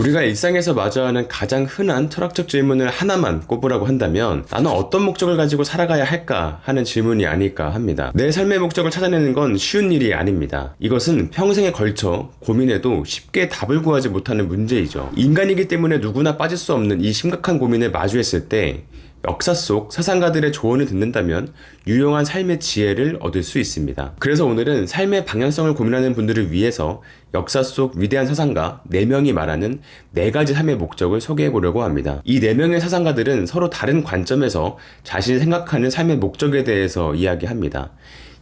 우리가 일상에서 마주하는 가장 흔한 철학적 질문을 하나만 꼽으라고 한다면 나는 어떤 목적을 가지고 살아가야 할까 하는 질문이 아닐까 합니다. 내 삶의 목적을 찾아내는 건 쉬운 일이 아닙니다. 이것은 평생에 걸쳐 고민해도 쉽게 답을 구하지 못하는 문제이죠. 인간이기 때문에 누구나 빠질 수 없는 이 심각한 고민을 마주했을 때 역사 속 사상가들의 조언을 듣는다면 유용한 삶의 지혜를 얻을 수 있습니다. 그래서 오늘은 삶의 방향성을 고민하는 분들을 위해서 역사 속 위대한 사상가 4명이 말하는 4가지 삶의 목적을 소개해 보려고 합니다. 이 4명의 사상가들은 서로 다른 관점에서 자신이 생각하는 삶의 목적에 대해서 이야기합니다.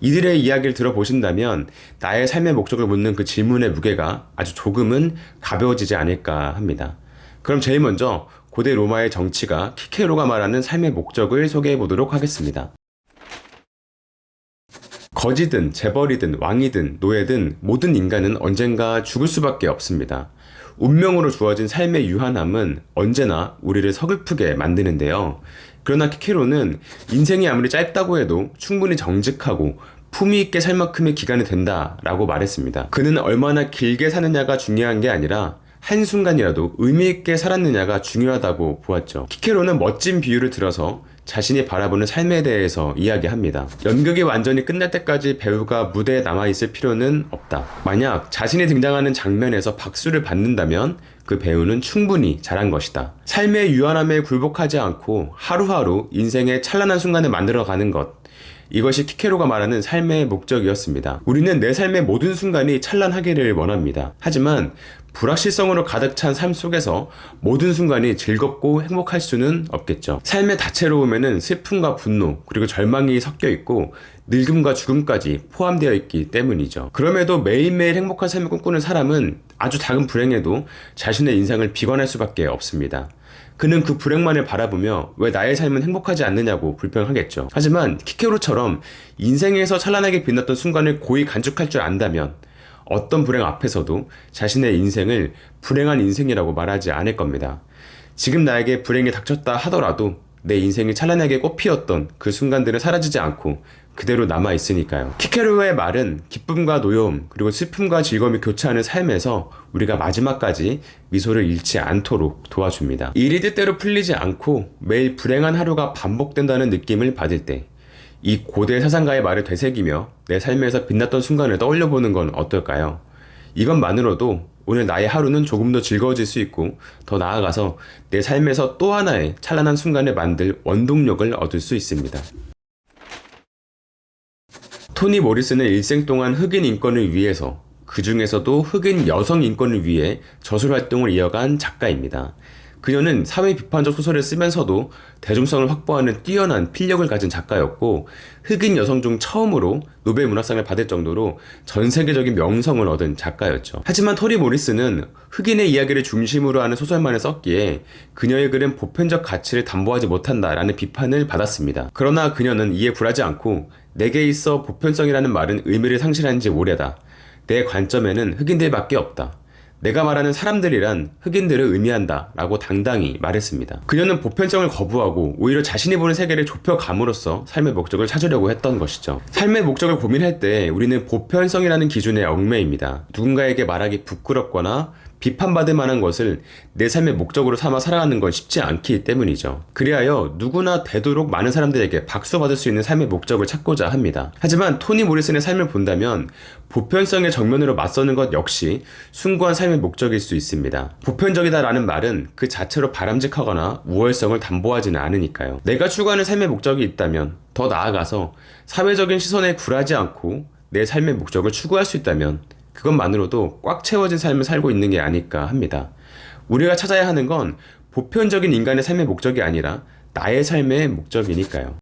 이들의 이야기를 들어보신다면 나의 삶의 목적을 묻는 그 질문의 무게가 아주 조금은 가벼워지지 않을까 합니다. 그럼 제일 먼저 고대 로마의 정치가 키케로가 말하는 삶의 목적을 소개해 보도록 하겠습니다. 거지든 재벌이든 왕이든 노예든 모든 인간은 언젠가 죽을 수밖에 없습니다. 운명으로 주어진 삶의 유한함은 언제나 우리를 서글프게 만드는데요. 그러나 키케로는 인생이 아무리 짧다고 해도 충분히 정직하고 품위 있게 살 만큼의 기간이 된다라고 말했습니다. 그는 얼마나 길게 사느냐가 중요한 게 아니라 한순간이라도 의미있게 살았느냐가 중요하다고 보았죠. 키케로는 멋진 비유를 들어서 자신이 바라보는 삶에 대해서 이야기합니다. 연극이 완전히 끝날 때까지 배우가 무대에 남아있을 필요는 없다. 만약 자신이 등장하는 장면에서 박수를 받는다면 그 배우는 충분히 잘한 것이다. 삶의 유한함에 굴복하지 않고 하루하루 인생의 찬란한 순간을 만들어가는 것. 이것이 키케로가 말하는 삶의 목적이었습니다. 우리는 내 삶의 모든 순간이 찬란하기를 원합니다. 하지만 불확실성으로 가득 찬 삶 속에서 모든 순간이 즐겁고 행복할 수는 없겠죠. 삶의 다채로움에는 슬픔과 분노, 그리고 절망이 섞여 있고 늙음과 죽음까지 포함되어 있기 때문이죠. 그럼에도 매일매일 행복한 삶을 꿈꾸는 사람은 아주 작은 불행에도 자신의 인생을 비관할 수밖에 없습니다. 그는 그 불행만을 바라보며 왜 나의 삶은 행복하지 않느냐고 불평하겠죠. 하지만 키케로처럼 인생에서 찬란하게 빛났던 순간을 고이 간직할 줄 안다면 어떤 불행 앞에서도 자신의 인생을 불행한 인생이라고 말하지 않을 겁니다. 지금 나에게 불행이 닥쳤다 하더라도 내 인생이 찬란하게 꽃피었던 그 순간들은 사라지지 않고 그대로 남아 있으니까요. 키케로의 말은 기쁨과 노여움 그리고 슬픔과 즐거움이 교차하는 삶에서 우리가 마지막까지 미소를 잃지 않도록 도와줍니다. 일이 뜻대로 풀리지 않고 매일 불행한 하루가 반복된다는 느낌을 받을 때 이 고대 사상가의 말을 되새기며 내 삶에서 빛났던 순간을 떠올려 보는 건 어떨까요? 이것만으로도 오늘 나의 하루는 조금 더 즐거워질 수 있고 더 나아가서 내 삶에서 또 하나의 찬란한 순간을 만들 원동력을 얻을 수 있습니다. 토니 모리스는 일생 동안 흑인 인권을 위해서 그 중에서도 흑인 여성 인권을 위해 저술 활동을 이어간 작가입니다. 그녀는 사회 비판적 소설을 쓰면서도 대중성을 확보하는 뛰어난 필력을 가진 작가였고 흑인 여성 중 처음으로 노벨 문학상을 받을 정도로 전 세계적인 명성을 얻은 작가였죠. 하지만 토리 모리스는 흑인의 이야기를 중심으로 하는 소설만을 썼기에 그녀의 글은 보편적 가치를 담보하지 못한다라는 비판을 받았습니다. 그러나 그녀는 이에 굴하지 않고 내게 있어 보편성이라는 말은 의미를 상실한 지 오래다. 내 관점에는 흑인들밖에 없다. 내가 말하는 사람들이란 흑인들을 의미한다 라고 당당히 말했습니다. 그녀는 보편성을 거부하고 오히려 자신이 보는 세계를 좁혀감으로써 삶의 목적을 찾으려고 했던 것이죠. 삶의 목적을 고민할 때 우리는 보편성이라는 기준에 얽매입니다. 누군가에게 말하기 부끄럽거나 비판받을 만한 것을 내 삶의 목적으로 삼아 살아가는 건 쉽지 않기 때문이죠. 그리하여 누구나 되도록 많은 사람들에게 박수받을 수 있는 삶의 목적을 찾고자 합니다. 하지만 토니 모리슨의 삶을 본다면 보편성의 정면으로 맞서는 것 역시 숭고한 삶의 목적일 수 있습니다. 보편적이다라는 말은 그 자체로 바람직하거나 우월성을 담보하지는 않으니까요. 내가 추구하는 삶의 목적이 있다면 더 나아가서 사회적인 시선에 굴하지 않고 내 삶의 목적을 추구할 수 있다면 그것만으로도 꽉 채워진 삶을 살고 있는 게 아닐까 합니다. 우리가 찾아야 하는 건 보편적인 인간의 삶의 목적이 아니라 나의 삶의 목적이니까요.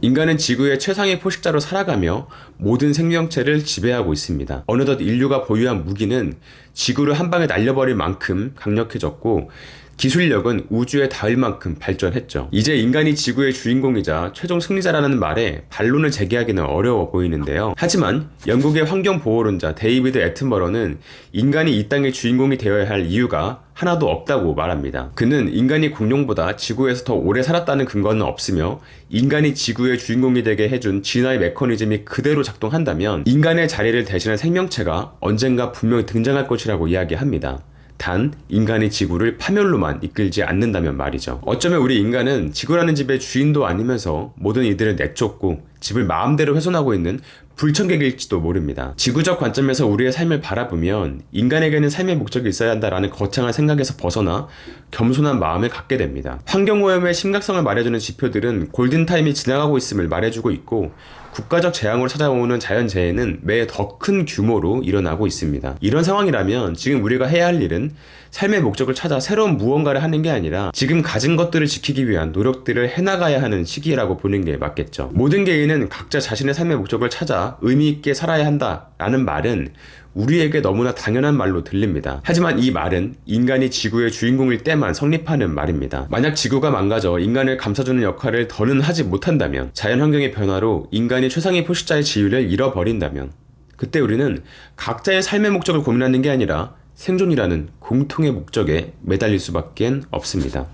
인간은 지구의 최상의 포식자로 살아가며 모든 생명체를 지배하고 있습니다. 어느덧 인류가 보유한 무기는 지구를 한 방에 날려버릴 만큼 강력해졌고 기술력은 우주에 닿을 만큼 발전했죠. 이제 인간이 지구의 주인공이자 최종 승리자라는 말에 반론을 제기하기는 어려워 보이는데요. 하지만 영국의 환경보호론자 데이비드 애튼버러는 인간이 이 땅의 주인공이 되어야 할 이유가 하나도 없다고 말합니다. 그는 인간이 공룡보다 지구에서 더 오래 살았다는 근거는 없으며 인간이 지구의 주인공이 되게 해준 진화의 메커니즘이 그대로 작동한다면 인간의 자리를 대신할 생명체가 언젠가 분명히 등장할 것이라고 이야기합니다. 단 인간이 지구를 파멸로만 이끌지 않는다면 말이죠. 어쩌면 우리 인간은 지구라는 집의 주인도 아니면서 모든 이들을 내쫓고 집을 마음대로 훼손하고 있는 불청객일지도 모릅니다. 지구적 관점에서 우리의 삶을 바라보면 인간에게는 삶의 목적이 있어야 한다라는 거창한 생각에서 벗어나 겸손한 마음을 갖게 됩니다. 환경오염의 심각성을 말해주는 지표들은 골든타임이 지나가고 있음을 말해주고 있고 국가적 재앙으로 찾아오는 자연재해는 매 더 큰 규모로 일어나고 있습니다. 이런 상황이라면 지금 우리가 해야 할 일은 삶의 목적을 찾아 새로운 무언가를 하는 게 아니라 지금 가진 것들을 지키기 위한 노력들을 해나가야 하는 시기라고 보는 게 맞겠죠. 모든 개인은 각자 자신의 삶의 목적을 찾아 의미 있게 살아야 한다라는 말은 우리에게 너무나 당연한 말로 들립니다. 하지만 이 말은 인간이 지구의 주인공일 때만 성립하는 말입니다. 만약 지구가 망가져 인간을 감싸주는 역할을 더는 하지 못한다면 자연 환경의 변화로 인간이 최상의 포식자의 지위를 잃어버린다면 그때 우리는 각자의 삶의 목적을 고민하는 게 아니라 생존이라는 공통의 목적에 매달릴 수밖에 없습니다.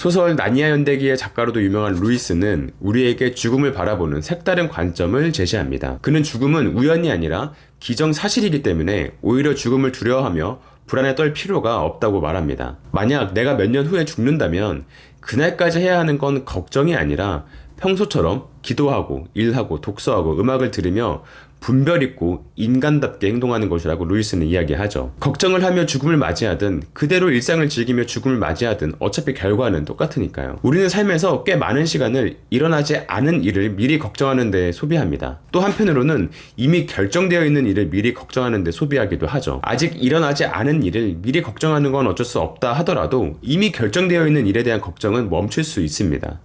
소설 나니아 연대기의 작가로도 유명한 루이스는 우리에게 죽음을 바라보는 색다른 관점을 제시합니다. 그는 죽음은 우연이 아니라 기정사실이기 때문에 오히려 죽음을 두려워하며 불안에 떨 필요가 없다고 말합니다. 만약 내가 몇 년 후에 죽는다면 그날까지 해야 하는 건 걱정이 아니라 평소처럼 기도하고 일하고 독서하고 음악을 들으며 분별 있고 인간답게 행동하는 것이라고 루이스는 이야기하죠. 걱정을 하며 죽음을 맞이하든 그대로 일상을 즐기며 죽음을 맞이하든 어차피 결과는 똑같으니까요. 우리는 삶에서 꽤 많은 시간을 일어나지 않은 일을 미리 걱정하는 데 소비합니다. 또 한편으로는 이미 결정되어 있는 일을 미리 걱정하는 데 소비하기도 하죠. 아직 일어나지 않은 일을 미리 걱정하는 건 어쩔 수 없다 하더라도 이미 결정되어 있는 일에 대한 걱정은 멈출 수 있습니다.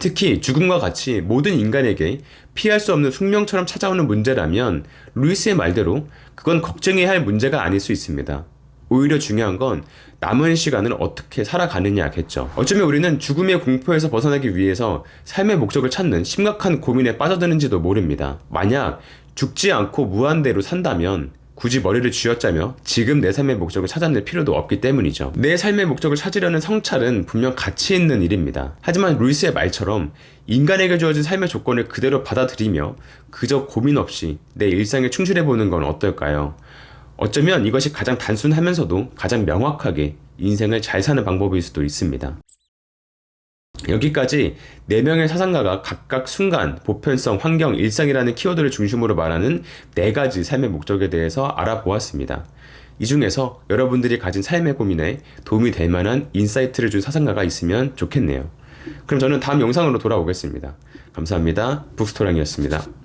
특히 죽음과 같이 모든 인간에게 피할 수 없는 숙명처럼 찾아오는 문제라면 루이스의 말대로 그건 걱정해야 할 문제가 아닐 수 있습니다. 오히려 중요한 건 남은 시간을 어떻게 살아가느냐겠죠. 어쩌면 우리는 죽음의 공포에서 벗어나기 위해서 삶의 목적을 찾는 심각한 고민에 빠져드는지도 모릅니다. 만약 죽지 않고 무한대로 산다면 굳이 머리를 쥐어짜며 지금 내 삶의 목적을 찾아낼 필요도 없기 때문이죠. 내 삶의 목적을 찾으려는 성찰은 분명 가치 있는 일입니다. 하지만 루이스의 말처럼 인간에게 주어진 삶의 조건을 그대로 받아들이며 그저 고민 없이 내 일상에 충실해보는 건 어떨까요? 어쩌면 이것이 가장 단순하면서도 가장 명확하게 인생을 잘 사는 방법일 수도 있습니다. 여기까지 4명의 사상가가 각각 순간, 보편성, 환경, 일상이라는 키워드를 중심으로 말하는 4가지 삶의 목적에 대해서 알아보았습니다. 이 중에서 여러분들이 가진 삶의 고민에 도움이 될 만한 인사이트를 준 사상가가 있으면 좋겠네요. 그럼 저는 다음 영상으로 돌아오겠습니다. 감사합니다. 북스토랑이었습니다.